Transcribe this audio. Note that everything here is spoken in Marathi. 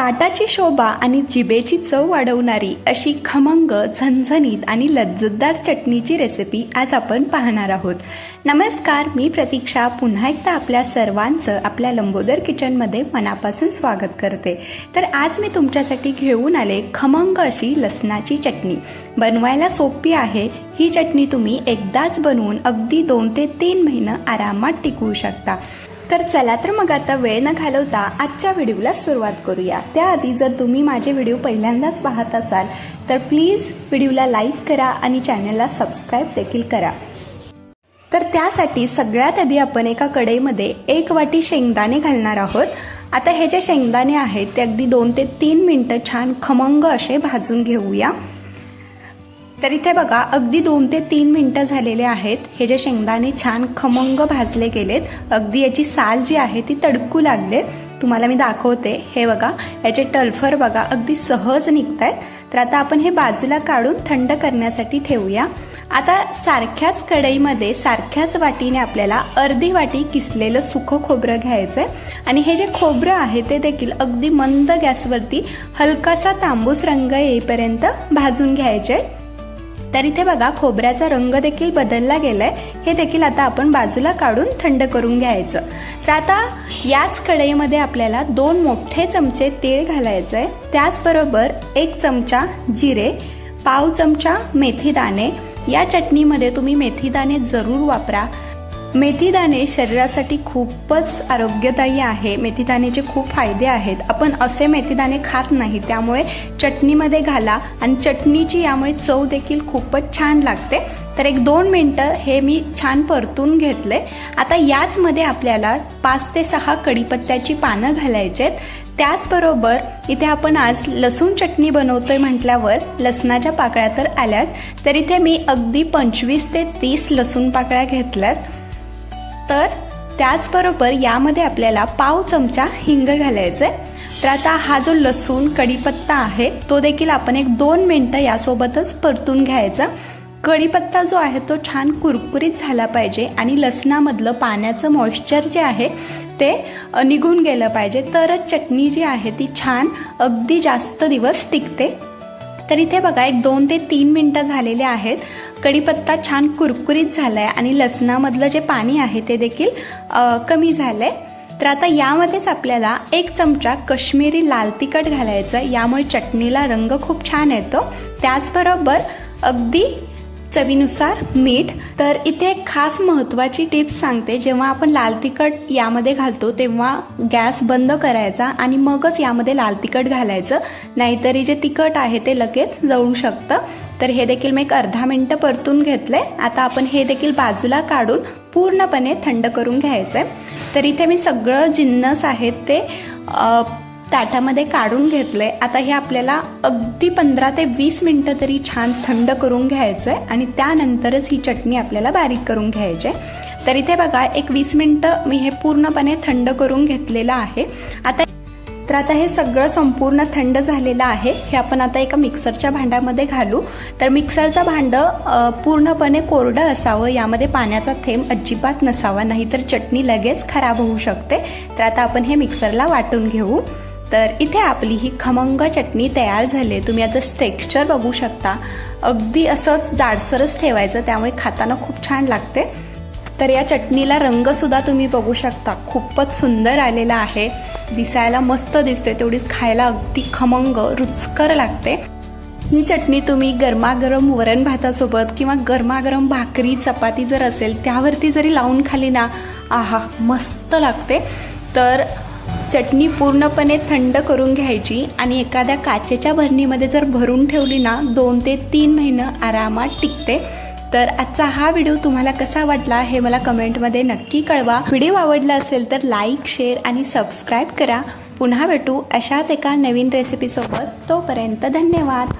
ताटाची शोभा आणि जिभेची चव वाढवणारी अशी खमंग झणझणीत आणि लज्जतदार चटणीची रेसिपी आज आपण पाहणार आहोत. नमस्कार मी प्रतीक्षा. पुन्हा एकदा आपल्या सर्वांचं आपल्या लंबोदर किचनमध्ये मनापासून स्वागत करते. तर आज मी तुमच्यासाठी घेऊन आले खमंग अशी लसणाची चटणी. बनवायला सोपी आहे. ही चटणी तुम्ही एकदाच बनवून अगदी दोन ते तीन महिनं आरामात टिकवू शकता. तर चला तर मग आता वेळ न घालवता आजच्या व्हिडिओला सुरुवात करूया. त्याआधी जर तुम्ही माझे व्हिडिओ पहिल्यांदाच पाहत असाल तर प्लीज व्हिडिओला लाईक करा आणि चॅनलला सबस्क्राईब देखील करा. तर त्यासाठी सगळ्यात आधी आपण एका कढईमध्ये एक वाटी शेंगदाणे घालणार आहोत. आता हे जे शेंगदाणे आहेत ते अगदी दोन ते तीन मिनटं छान खमंग असे भाजून घेऊया. तर इथे बघा अगदी दोन ते तीन मिनटं झालेले आहेत. हे जे शेंगदाणे छान खमंग भाजले गेलेत अगदी याची साल जी आहे ती तडकू लागले तुम्हाला मी दाखवते. हे बघा याचे टल्फर बघा अगदी सहज निघत आहेत तर आता आपण हे बाजूला काढून थंड करण्यासाठी ठेवूया. आता सारख्याच कढईमध्ये सारख्याच वाटीने आपल्याला अर्धी वाटी किसलेलं सुखं खोबरं घ्यायचंय. आणि हे जे खोबरं आहे ते देखील अगदी मंद गॅसवरती हलकासा तांबूस रंग येईपर्यंत भाजून घ्यायचे तर इथे बघा खोबऱ्याचा रंग देखील बदलला गेलाय. हे देखील आता आपण बाजूला काढून थंड करून घ्यायचं. तर आता याच कढईमध्ये आपल्याला दोन मोठे चमचे तेल घालायचं आहे त्याचबरोबर एक चमचा जिरे पाव चमचा मेथी दाणे या चटणीमध्ये तुम्ही मेथी दाणे जरूर वापरा. मेथीदाणे शरीरासाठी खूपच आरोग्यदायी आहे. मेथीदाण्याचे खूप फायदे आहेत. आपण असे मेथीदाणे खात नाही त्यामुळे चटणीमध्ये घाला आणि चटणीची यामुळे चव देखील खूपच छान लागते. तर एक दोन मिनटं हे मी छान परतून घेतले. आता याचमध्ये आपल्याला पाच ते सहा कढीपत्त्याची पानं घालायचे आहेत. त्याचबरोबर इथे आपण आज लसूण चटणी बनवतोय म्हटल्यावर लसणाच्या पाकळ्या तर आल्यात. तर इथे मी अगदी पंचवीस ते तीस लसूण पाकळ्या घेतल्यात. तर त्याचबरोबर यामध्ये आपल्याला पाव चमचा हिंग घालायचं आहे तर आता हा जो लसूण कढीपत्ता आहे तो देखील आपण एक दोन मिनटं यासोबतच परतून घ्यायचा. कढीपत्ता जो आहे तो छान कुरकुरीत झाला पाहिजे आणि लसणामधलं पाण्याचं मॉइश्चर जे आहे ते निघून गेलं पाहिजे. तरच चटणी जी आहे ती छान अगदी जास्त दिवस टिकते. तर इथे बघा एक दोन ते तीन मिनटं झालेले आहेत. कढीपत्ता छान कुरकुरीत झाला आहे आणि लसणामधलं जे पाणी आहे ते देखील कमी झालं आहे तर आता यामध्येच आपल्याला एक चमचा कश्मीरी लाल तिखट घालायचं यामुळे चटणीला रंग खूप छान येतो. त्याचबरोबर अगदी चवीनुसार मीठ. तर इथे एक खास महत्त्वाची टिप्स सांगते. जेव्हा आपण लाल तिखट यामध्ये घालतो तेव्हा गॅस बंद करायचा आणि मगच यामध्ये लाल तिखट घालायचं. नाहीतरी जे तिखट आहे ते लगेच जळू शकतं. तर हे देखील मी एक अर्धा मिनटं परतून घेतलंय. आता आपण हे देखील बाजूला काढून पूर्णपणे थंड करून घ्यायचंय. तर इथे मी सगळं जिन्नस आहेत ते ताटामध्ये काढून घेतलंय. आता हे आपल्याला अगदी पंधरा ते वीस मिनटं तरी छान थंड करून घ्यायचंय आणि त्यानंतरच ही चटणी आपल्याला बारीक करून घ्यायची तर इथे बघा एक वीस मिनटं मी हे पूर्णपणे थंड करून घेतलेलं आहे. आता तर आता हे सगळं संपूर्ण थंड झालेलं आहे. हे आपण आता एका मिक्सरच्या भांड्यामध्ये घालू. तर मिक्सरचं भांडं पूर्णपणे कोरडं असावं. यामध्ये पाण्याचा थेंब अजिबात नसावा. नाहीतर चटणी लगेच खराब होऊ शकते. तर आता आपण हे मिक्सरला वाटून घेऊ. तर इथे आपली ही खमंग चटणी तयार झाली आहे. तुम्ही याचं टेक्स्चर बघू शकता. अगदी असंच जाडसरच ठेवायचं त्यामुळे खाताना खूप छान लागते. तर या चटणीला रंगसुद्धा तुम्ही बघू शकता. खूपच सुंदर आलेला आहे. दिसायला मस्त दिसते तेवढीच खायला अगदी खमंग रुचकर लागते. ही चटणी तुम्ही गरमागरम वरण भातासोबत किंवा गरमागरम भाकरी चपाती जर असेल त्यावरती जरी लावून खाली ना आहा मस्त लागते. तर चटणी पूर्णपणे थंड करून घ्यायची आणि एखाद्या काचेच्या भरणीमध्ये जर भरून ठेवली ना दोन ते तीन महिनं आरामात टिकते. तर आजचा हा व्हिडिओ तुम्हाला कसा वाटला हे मला कमेंटमध्ये नक्की कळवा. व्हिडिओ आवडला असेल तर लाईक शेअर आणि सबस्क्राईब करा. पुन्हा भेटू अशाच एका नवीन रेसिपीसोबत तोपर्यंत धन्यवाद.